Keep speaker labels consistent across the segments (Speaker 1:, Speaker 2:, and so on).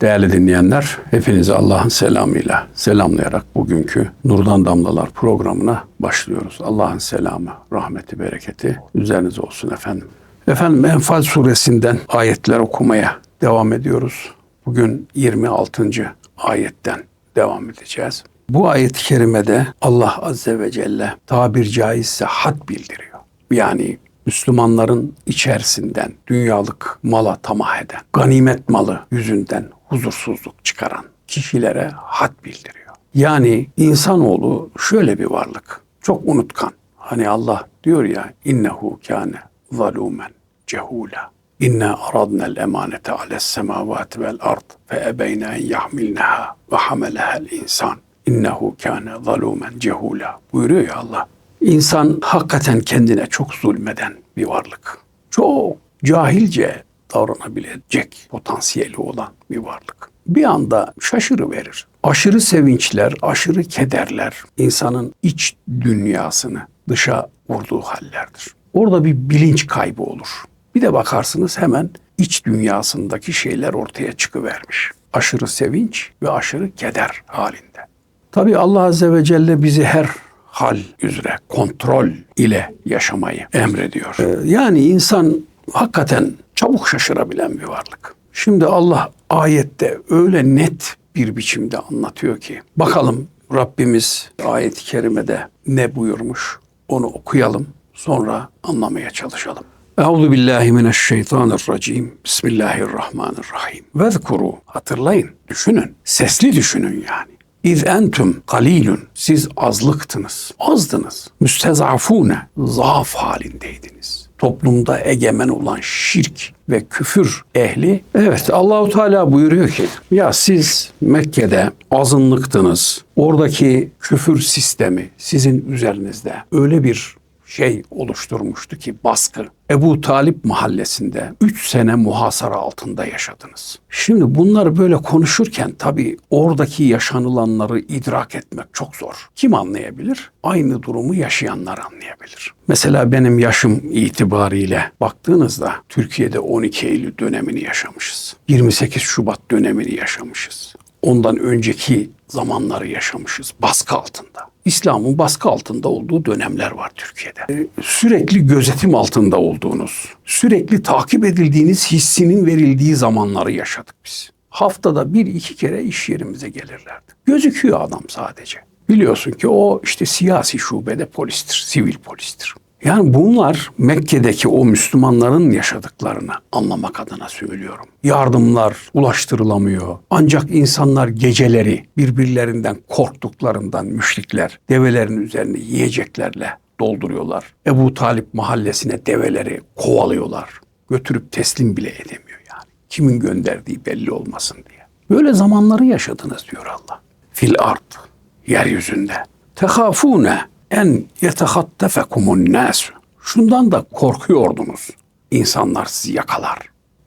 Speaker 1: Değerli dinleyenler, hepinizi Allah'ın selamıyla selamlayarak bugünkü Nurdan Damlalar programına başlıyoruz. Allah'ın selamı, rahmeti, bereketi üzerinize olsun efendim. Efendim Enfal suresinden ayetler okumaya devam ediyoruz. Bugün 26. ayetten devam edeceğiz. Bu ayet-i kerimede Allah Azze ve Celle tabir caizse had bildiriyor. Yani Müslümanların içerisinden dünyalık mala tamah eden, ganimet malı yüzünden huzursuzluk çıkaran kişilere had bildiriyor. Yani insanoğlu şöyle bir varlık. Çok unutkan. Hani Allah diyor ya innehu kâne zalumen cehula. İnna aradna'l emanete ales semavati vel ard fe ebeyne en yahmilnaha ve hameleha'l insan. İnnehu kâne zalumen cehula. Buyuruyor ya Allah. İnsan hakikaten kendine çok zulmeden bir varlık. Çok cahilce davranabilecek potansiyeli olan bir varlık. Bir anda şaşırı verir. Aşırı sevinçler, aşırı kederler insanın iç dünyasını dışa vurduğu hallerdir. Orada bir bilinç kaybı olur. Bir de bakarsınız hemen iç dünyasındaki şeyler ortaya çıkıvermiş. Aşırı sevinç ve aşırı keder halinde. Tabi Allah Azze ve Celle bizi her hal üzere kontrol ile yaşamayı emrediyor. Ee, yani insan hakikaten çabuk şaşırabilen bir varlık. Şimdi Allah ayette öyle net bir biçimde anlatıyor ki bakalım Rabbimiz ayet-i kerimede ne buyurmuş onu okuyalım sonra anlamaya çalışalım. Euzu billahi mineşşeytanirracim. Bismillahirrahmanirrahim. Vezkuru hatırlayın, düşünün. Sesli düşünün yani. İz entüm kalilun. Siz azlıktınız. Azdınız. Müstezafune. Zaaf halindeydiniz. Toplumda egemen olan şirk ve küfür ehli. Evet Allahu Teala buyuruyor ki ya siz Mekke'de azınlıktınız. Oradaki küfür sistemi sizin üzerinizde öyle bir şey oluşturmuştu ki baskı. Ebu Talip mahallesinde 3 sene muhasara altında yaşadınız. Şimdi bunları böyle konuşurken tabii oradaki yaşanılanları idrak etmek çok zor. Kim anlayabilir? Aynı durumu yaşayanlar anlayabilir. Mesela benim yaşım itibariyle baktığınızda Türkiye'de 12 Eylül dönemini yaşamışız. 28 Şubat dönemini yaşamışız. Ondan önceki zamanları yaşamışız baskı altında. İslam'ın baskı altında olduğu dönemler var Türkiye'de. Ee, sürekli gözetim altında olduğunuz, sürekli takip edildiğiniz hissinin verildiği zamanları yaşadık biz. Haftada bir iki kere iş yerimize gelirlerdi. Gözüküyor adam sadece. Biliyorsun ki o işte siyasi şubede polistir, sivil polistir. Yani bunlar Mekke'deki o Müslümanların yaşadıklarını anlamak adına söylüyorum. Yardımlar ulaştırılamıyor. Ancak insanlar geceleri birbirlerinden korktuklarından müşrikler develerin üzerine yiyeceklerle dolduruyorlar. Ebu Talip mahallesine develeri kovalıyorlar. Götürüp teslim bile edemiyor yani. Kimin gönderdiği belli olmasın diye. Böyle zamanları yaşadınız diyor Allah. Fil art yeryüzünde. Tehafune en yetehattefekumun nasu. Şundan da korkuyordunuz. İnsanlar sizi yakalar.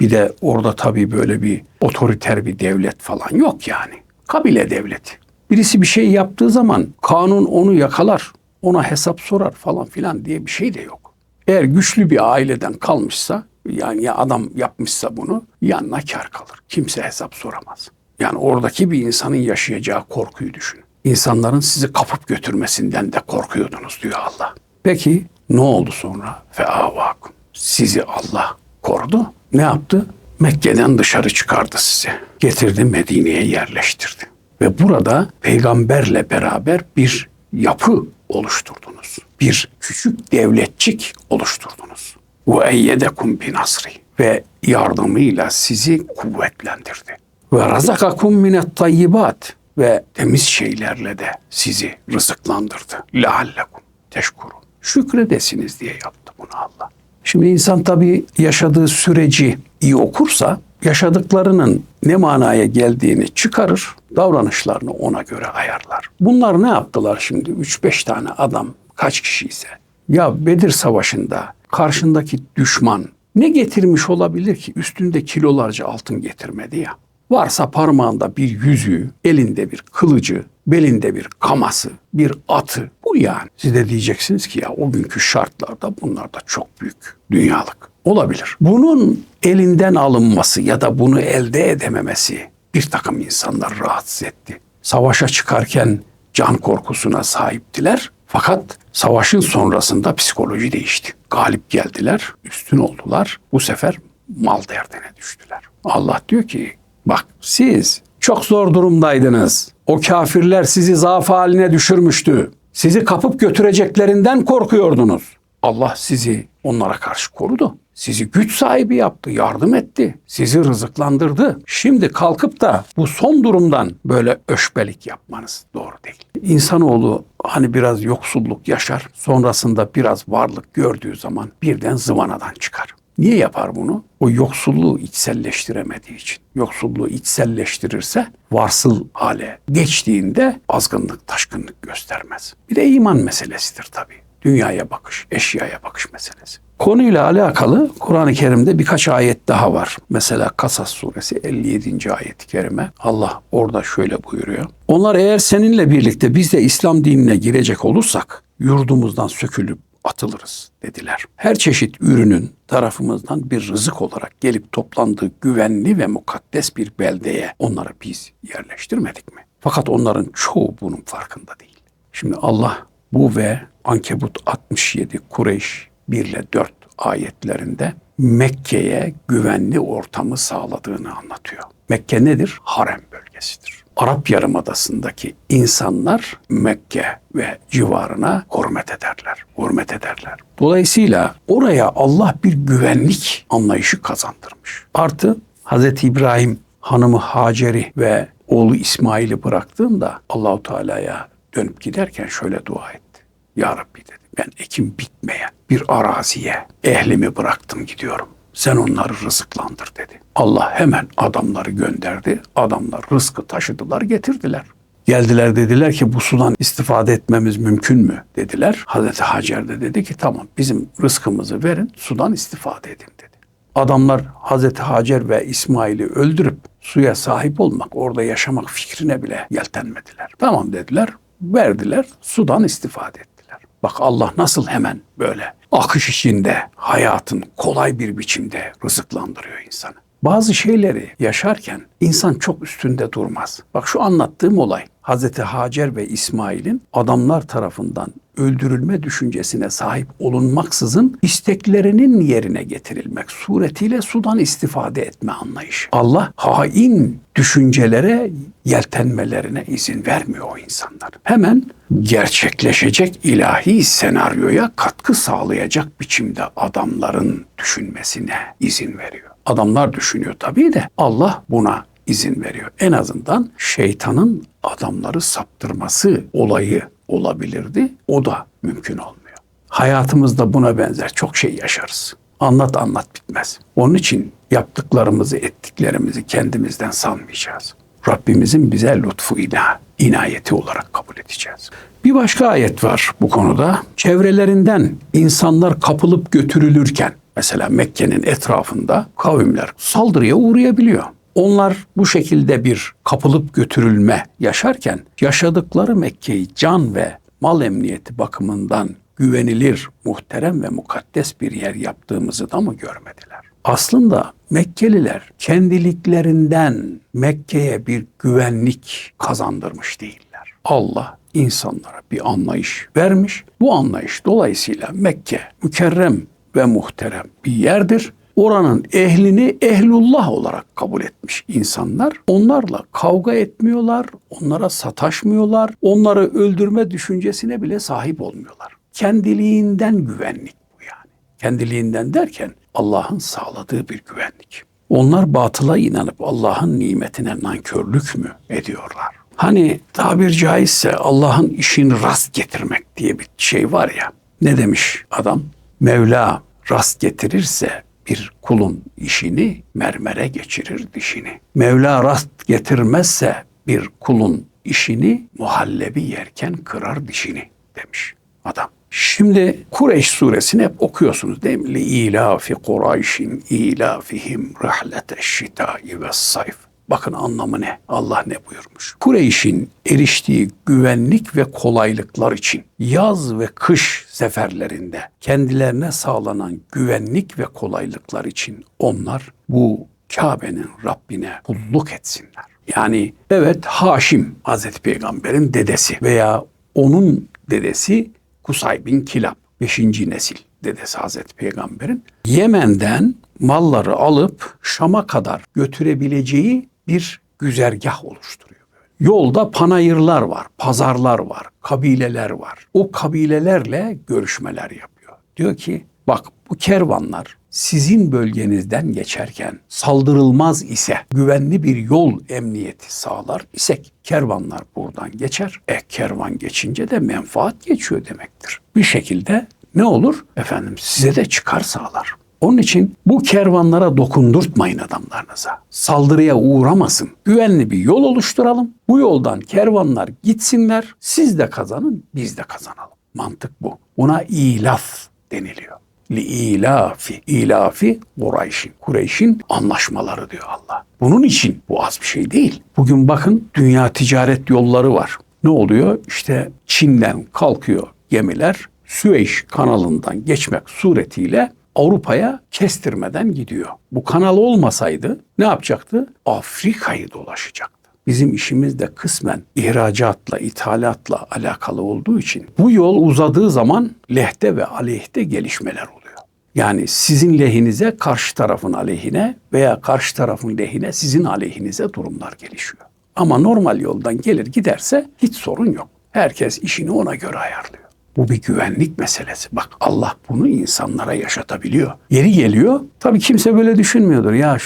Speaker 1: Bir de orada tabii böyle bir otoriter bir devlet falan yok yani. Kabile devleti. Birisi bir şey yaptığı zaman kanun onu yakalar, ona hesap sorar falan filan diye bir şey de yok. Eğer güçlü bir aileden kalmışsa yani ya adam yapmışsa bunu yanına kar kalır. Kimse hesap soramaz. Yani oradaki bir insanın yaşayacağı korkuyu düşün insanların sizi kapıp götürmesinden de korkuyordunuz diyor Allah. Peki ne oldu sonra? Fe avakum. Sizi Allah korudu. Ne yaptı? Mekke'den dışarı çıkardı sizi. Getirdi Medine'ye yerleştirdi. Ve burada peygamberle beraber bir yapı oluşturdunuz. Bir küçük devletçik oluşturdunuz. Ve eyyedekum bi nasri ve yardımıyla sizi kuvvetlendirdi. Ve razakakum minet tayyibat ve temiz şeylerle de sizi rızıklandırdı. Leallekum teşkurun. Şükredesiniz diye yaptı bunu Allah. Şimdi insan tabii yaşadığı süreci iyi okursa yaşadıklarının ne manaya geldiğini çıkarır, davranışlarını ona göre ayarlar. Bunlar ne yaptılar şimdi? 3-5 tane adam kaç kişi ise. Ya Bedir Savaşı'nda karşındaki düşman ne getirmiş olabilir ki? Üstünde kilolarca altın getirmedi ya. Varsa parmağında bir yüzüğü, elinde bir kılıcı, belinde bir kaması, bir atı. Bu yani. Siz de diyeceksiniz ki ya o günkü şartlarda bunlar da çok büyük dünyalık. Olabilir. Bunun elinden alınması ya da bunu elde edememesi bir takım insanlar rahatsız etti. Savaşa çıkarken can korkusuna sahiptiler. Fakat savaşın sonrasında psikoloji değişti. Galip geldiler, üstün oldular. Bu sefer mal derdine düştüler. Allah diyor ki bak siz çok zor durumdaydınız. O kafirler sizi zaaf haline düşürmüştü. Sizi kapıp götüreceklerinden korkuyordunuz. Allah sizi onlara karşı korudu. Sizi güç sahibi yaptı, yardım etti. Sizi rızıklandırdı. Şimdi kalkıp da bu son durumdan böyle öşbelik yapmanız doğru değil. İnsanoğlu hani biraz yoksulluk yaşar, sonrasında biraz varlık gördüğü zaman birden zıvanadan çıkar. Niye yapar bunu? O yoksulluğu içselleştiremediği için. Yoksulluğu içselleştirirse varsıl hale geçtiğinde azgınlık, taşkınlık göstermez. Bir de iman meselesidir tabii. Dünyaya bakış, eşyaya bakış meselesi. Konuyla alakalı Kur'an-ı Kerim'de birkaç ayet daha var. Mesela Kasas suresi 57. ayet-i kerime. Allah orada şöyle buyuruyor. Onlar eğer seninle birlikte biz de İslam dinine girecek olursak yurdumuzdan sökülüp atılırız dediler. Her çeşit ürünün tarafımızdan bir rızık olarak gelip toplandığı güvenli ve mukaddes bir beldeye onları biz yerleştirmedik mi? Fakat onların çoğu bunun farkında değil. Şimdi Allah bu ve Ankebut 67 Kureyş 1 ile 4 ayetlerinde Mekke'ye güvenli ortamı sağladığını anlatıyor. Mekke nedir? Harem bölgesidir. Arap Yarımadası'ndaki insanlar Mekke ve civarına hürmet ederler. Hürmet ederler. Dolayısıyla oraya Allah bir güvenlik anlayışı kazandırmış. Artı Hz. İbrahim hanımı Hacer'i ve oğlu İsmail'i bıraktığında Allahu Teala'ya dönüp giderken şöyle dua etti. Ya Rabbi dedi ben ekim bitmeyen bir araziye ehlimi bıraktım gidiyorum. Sen onları rızıklandır dedi. Allah hemen adamları gönderdi. Adamlar rızkı taşıdılar getirdiler. Geldiler dediler ki bu sudan istifade etmemiz mümkün mü dediler. Hazreti Hacer de dedi ki tamam bizim rızkımızı verin sudan istifade edin dedi. Adamlar Hazreti Hacer ve İsmail'i öldürüp suya sahip olmak, orada yaşamak fikrine bile yeltenmediler. Tamam dediler, verdiler, sudan istifade ettiler. Bak Allah nasıl hemen böyle akış içinde hayatın kolay bir biçimde rızıklandırıyor insanı. Bazı şeyleri yaşarken insan çok üstünde durmaz. Bak şu anlattığım olay Hazreti Hacer ve İsmail'in adamlar tarafından öldürülme düşüncesine sahip olunmaksızın isteklerinin yerine getirilmek suretiyle sudan istifade etme anlayışı. Allah hain düşüncelere yeltenmelerine izin vermiyor o insanlar. Hemen gerçekleşecek ilahi senaryoya katkı sağlayacak biçimde adamların düşünmesine izin veriyor. Adamlar düşünüyor tabii de Allah buna izin veriyor. En azından şeytanın adamları saptırması olayı olabilirdi. O da mümkün olmuyor. Hayatımızda buna benzer çok şey yaşarız. Anlat anlat bitmez. Onun için yaptıklarımızı, ettiklerimizi kendimizden sanmayacağız. Rabbimizin bize lütfuyla, inayeti olarak kabul edeceğiz. Bir başka ayet var bu konuda. Çevrelerinden insanlar kapılıp götürülürken mesela Mekke'nin etrafında kavimler saldırıya uğrayabiliyor. Onlar bu şekilde bir kapılıp götürülme yaşarken yaşadıkları Mekke'yi can ve mal emniyeti bakımından güvenilir, muhterem ve mukaddes bir yer yaptığımızı da mı görmediler? Aslında Mekkeliler kendiliklerinden Mekke'ye bir güvenlik kazandırmış değiller. Allah insanlara bir anlayış vermiş. Bu anlayış dolayısıyla Mekke mükerrem ve muhterem bir yerdir. Oranın ehlini ehlullah olarak kabul etmiş insanlar. Onlarla kavga etmiyorlar, onlara sataşmıyorlar, onları öldürme düşüncesine bile sahip olmuyorlar. Kendiliğinden güvenlik bu yani. Kendiliğinden derken Allah'ın sağladığı bir güvenlik. Onlar batıla inanıp Allah'ın nimetine nankörlük mü ediyorlar? Hani tabir caizse Allah'ın işini rast getirmek diye bir şey var ya. Ne demiş adam? Mevla rast getirirse bir kulun işini mermere geçirir dişini. Mevla rast getirmezse bir kulun işini muhallebi yerken kırar dişini demiş adam. Şimdi Kureyş suresini hep okuyorsunuz değil mi? İlafi Kureyşin ilafihim rahlete şitai ve sayf. Bakın anlamı ne? Allah ne buyurmuş? Kureyş'in eriştiği güvenlik ve kolaylıklar için yaz ve kış seferlerinde kendilerine sağlanan güvenlik ve kolaylıklar için onlar bu Kabe'nin Rabbine kulluk etsinler. Yani evet Haşim Hazreti Peygamber'in dedesi veya onun dedesi Kusay bin Kilab 5. nesil dedesi Hazreti Peygamber'in Yemen'den malları alıp Şam'a kadar götürebileceği bir güzergah oluşturuyor. Yolda panayırlar var, pazarlar var, kabileler var. O kabilelerle görüşmeler yapıyor. Diyor ki bak bu kervanlar sizin bölgenizden geçerken saldırılmaz ise güvenli bir yol emniyeti sağlar isek kervanlar buradan geçer. E kervan geçince de menfaat geçiyor demektir. Bir şekilde ne olur? Efendim size de çıkar sağlar. Onun için bu kervanlara dokundurtmayın adamlarınıza. Saldırıya uğramasın. Güvenli bir yol oluşturalım. Bu yoldan kervanlar gitsinler. Siz de kazanın, biz de kazanalım. Mantık bu. Buna ilaf deniliyor. Li ilafi, ilafi Kureyş'in. Kureyş'in anlaşmaları diyor Allah. Bunun için bu az bir şey değil. Bugün bakın dünya ticaret yolları var. Ne oluyor? İşte Çin'den kalkıyor gemiler Süveyş kanalından geçmek suretiyle Avrupa'ya kestirmeden gidiyor. Bu kanal olmasaydı ne yapacaktı? Afrika'yı dolaşacaktı. Bizim işimiz de kısmen ihracatla, ithalatla alakalı olduğu için bu yol uzadığı zaman lehte ve aleyhte gelişmeler oluyor. Yani sizin lehinize karşı tarafın aleyhine veya karşı tarafın lehine sizin aleyhinize durumlar gelişiyor. Ama normal yoldan gelir giderse hiç sorun yok. Herkes işini ona göre ayarlıyor. Bu bir güvenlik meselesi. Bak Allah bunu insanlara yaşatabiliyor. Yeri geliyor. Tabii kimse böyle düşünmüyordur. Ya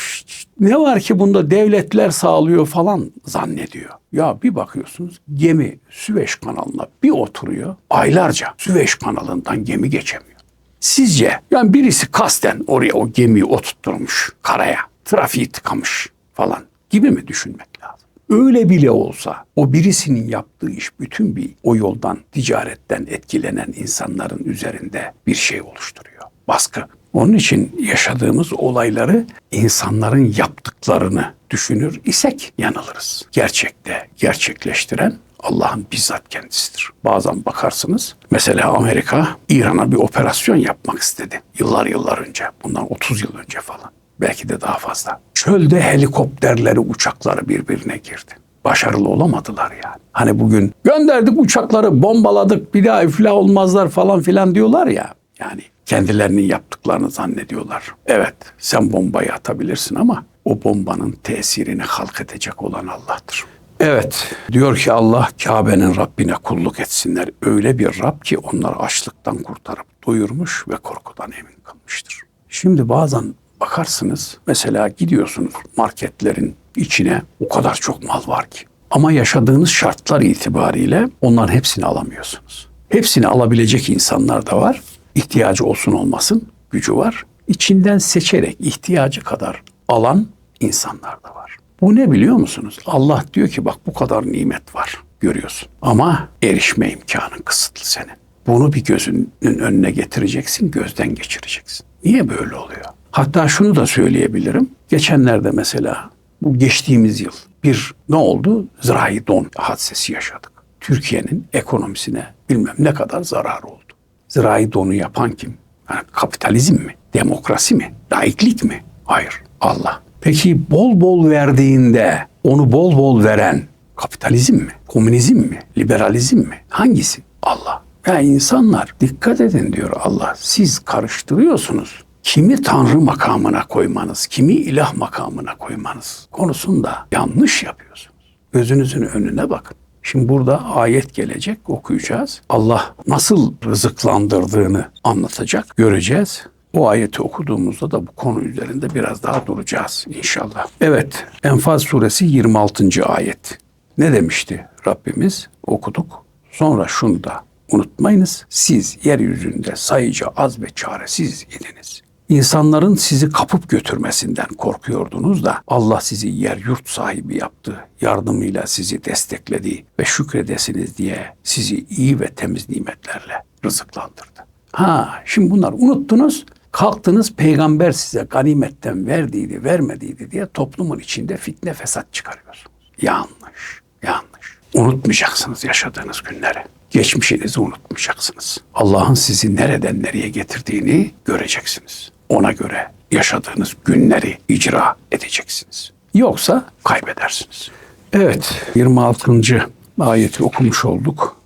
Speaker 1: ne var ki bunda devletler sağlıyor falan zannediyor. Ya bir bakıyorsunuz gemi Süveyş kanalına bir oturuyor. Aylarca Süveyş kanalından gemi geçemiyor. Sizce yani birisi kasten oraya o gemiyi oturtturmuş karaya. Trafiği tıkamış falan gibi mi düşünmek lazım? Öyle bile olsa o birisinin yaptığı iş bütün bir o yoldan, ticaretten etkilenen insanların üzerinde bir şey oluşturuyor. Baskı. Onun için yaşadığımız olayları insanların yaptıklarını düşünür isek yanılırız. Gerçekte gerçekleştiren Allah'ın bizzat kendisidir. Bazen bakarsınız mesela Amerika İran'a bir operasyon yapmak istedi. Yıllar yıllar önce. Bundan 30 yıl önce falan. Belki de daha fazla. Çölde helikopterleri, uçakları birbirine girdi. Başarılı olamadılar yani. Hani bugün gönderdik uçakları, bombaladık, bir daha iflah olmazlar falan filan diyorlar ya. Yani kendilerinin yaptıklarını zannediyorlar. Evet, sen bombayı atabilirsin ama o bombanın tesirini halk edecek olan Allah'tır. Evet, diyor ki Allah Kabe'nin Rabbine kulluk etsinler. Öyle bir Rab ki onlar açlıktan kurtarıp doyurmuş ve korkudan emin kılmıştır. Şimdi bazen bakarsınız mesela gidiyorsunuz marketlerin içine o kadar çok mal var ki. Ama yaşadığınız şartlar itibariyle onların hepsini alamıyorsunuz. Hepsini alabilecek insanlar da var. İhtiyacı olsun olmasın gücü var. İçinden seçerek ihtiyacı kadar alan insanlar da var. Bu ne biliyor musunuz? Allah diyor ki bak bu kadar nimet var görüyorsun. Ama erişme imkanın kısıtlı senin. Bunu bir gözünün önüne getireceksin, gözden geçireceksin. Niye böyle oluyor? Hatta şunu da söyleyebilirim. Geçenlerde mesela bu geçtiğimiz yıl bir ne oldu? Zirai don hadisesi yaşadık. Türkiye'nin ekonomisine bilmem ne kadar zarar oldu. Zirai donu yapan kim? Yani kapitalizm mi? Demokrasi mi? Laiklik mi? Hayır. Allah. Peki bol bol verdiğinde onu bol bol veren kapitalizm mi? Komünizm mi? Liberalizm mi? Hangisi? Allah. Ya insanlar dikkat edin diyor Allah. Siz karıştırıyorsunuz. Kimi tanrı makamına koymanız, kimi ilah makamına koymanız konusunda yanlış yapıyorsunuz. Gözünüzün önüne bakın. Şimdi burada ayet gelecek, okuyacağız. Allah nasıl rızıklandırdığını anlatacak, göreceğiz. O ayeti okuduğumuzda da bu konu üzerinde biraz daha duracağız inşallah. Evet, Enfal suresi 26. ayet. Ne demişti Rabbimiz? Okuduk. Sonra şunu da unutmayınız. Siz yeryüzünde sayıca az ve çaresiz idiniz. İnsanların sizi kapıp götürmesinden korkuyordunuz da Allah sizi yer yurt sahibi yaptı. Yardımıyla sizi destekledi ve şükredesiniz diye sizi iyi ve temiz nimetlerle rızıklandırdı. Ha şimdi bunlar unuttunuz. Kalktınız peygamber size ganimetten verdiydi, vermediydi diye toplumun içinde fitne fesat çıkarıyorsunuz. Yanlış, yanlış. Unutmayacaksınız yaşadığınız günleri. Geçmişinizi unutmayacaksınız. Allah'ın sizi nereden nereye getirdiğini göreceksiniz. Ona göre yaşadığınız günleri icra edeceksiniz. Yoksa kaybedersiniz. Evet 26. ayeti okumuş olduk.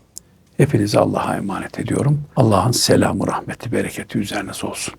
Speaker 1: Hepinizi Allah'a emanet ediyorum. Allah'ın selamı, rahmeti, bereketi üzerinize olsun.